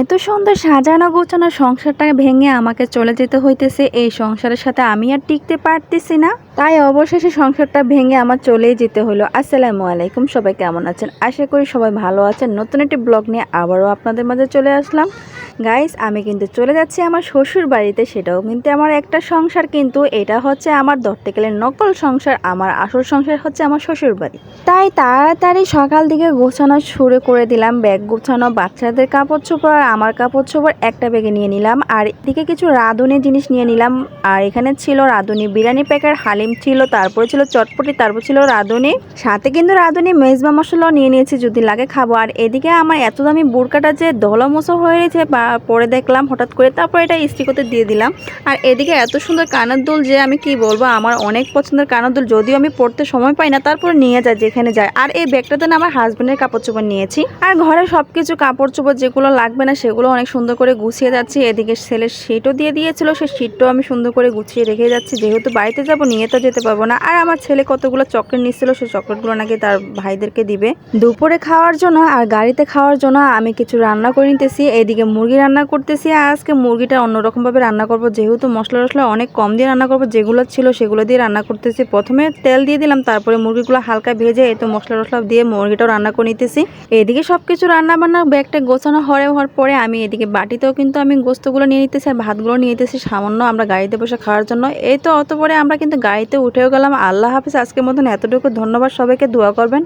এত সুন্দর সাজানো গোছানো সংসারটা ভেঙে আমাকে চলে যেতে হইতেছে। এই সংসারের সাথে আমি আর টিকতে পারতেছি না। তাই অবশেষে সংসারটা ভেঙে আমার চলেই যেতে হলো। আসসালামু আলাইকুম, সবাই কেমন আছেন? আশা করি সবাই ভালো আছেন। নতুন একটি ব্লগ নিয়ে আবারও আপনাদের মাঝে চলে আসলাম। গাইস আমি কিন্তু চলে যাচ্ছি আমার শ্বশুর বাড়িতে সেটাও কিন্তু আমার একটা সংসার, কিন্তু এটা হচ্ছে আমার ধরতে গেলে নকল সংসার, আমার আসল সংসার হচ্ছে আমার শ্বশুর বাড়ি তাই তাড়াতাড়ি সকাল দিকে গোছানো শুরু করে দিলাম, ব্যাগ গোছানো, বাচ্চাদের কাপড় চোপড় আর আমার কাপড় চোপড় একটা ব্যাগে নিয়ে নিলাম, আর এদিকে কিছু রাঁধুনি জিনিস নিয়ে নিলাম, আর এখানে ছিল রাঁধুনি বিরিয়ানি প্যাকেট হালিম ছিল, তারপরে ছিল চটপটি, তারপর ছিল রাঁধুনি। সাথে কিন্তু রাঁধুনি মেজবা মশলাও নিয়ে নিয়েছি, যদি লাগে খাব। আর এদিকে আমার এত দামি বুড়কাটা যে দলমসো হয়ে রয়েছে বা পরে দেখলাম, হঠাৎ করে তারপর এটা ইস্ত্রি দিয়ে দিলাম। আর এদিকে এত সুন্দর কানের দুল যে আমি কি বলব, আমার অনেক পছন্দের কানের দুল, যদিও আমি পড়তে সময় পাই না, তারপরে নিয়ে যায় যেখানে যায়। আর এই ব্যাগটাতে না আমার হাজব্যান্ডের কাপড় চোপড় নিয়েছি। আর ঘরে সবকিছু কাপড় চোপড় যেগুলো লাগবে না, সেগুলো অনেক সুন্দর করে গুছিয়ে যাচ্ছি। এদিকে ছেলের শীটও দিয়ে দিয়েছিল সেই শীটটাও আমি সুন্দর করে গুছিয়ে রেখে যাচ্ছি। যেহেতু বাড়িতে যাব, নিয়ে তো যেতে পারব না। আর আমার ছেলে কতগুলো চকলেট নিচ্ছিল সেই চকলেটগুলো নাকি তার ভাইদেরকে দিবে। দুপুরে খাওয়ার জন্য আর গাড়িতে খাওয়ার জন্য আমি কিছু রান্না করে নিতেছি। এদিকে মুরগি রান্না করতেছি আজকে মুরগিটা অন্যরকম ভাবে রান্না করব। যেহেতু মশলা টশলা অনেক কম দিয়ে রান্না করব, যেগুলো ছিল সেগুলো দিয়ে রান্না করতেছি। প্রথমে তেল দিয়ে দিলাম, তারপরে মুরগিগুলো হালকা ভেজে এই তো মশলা টশলা দিয়ে মুরগিটাও রান্না করে নিতেছি। এদিকে সব কিছু রান্না বান্না ব্যাগটা গোছানো হরে হওয়ার পরে আমি এদিকে বাটিতেও কিন্তু আমি গোস্তগুলো নিয়ে নিতেছি আর ভাতগুলো নিয়ে নিতেছি সামান্য আমরা গাড়িতে বসে খাওয়ার জন্য। এই তো অত পরে আমরা কিন্তু গাড়িতে উঠেও গেলাম। আল্লাহ হাফিজ, আজকের মতন এতটুকু। ধন্যবাদ সবাইকে, দোয়া করবেন।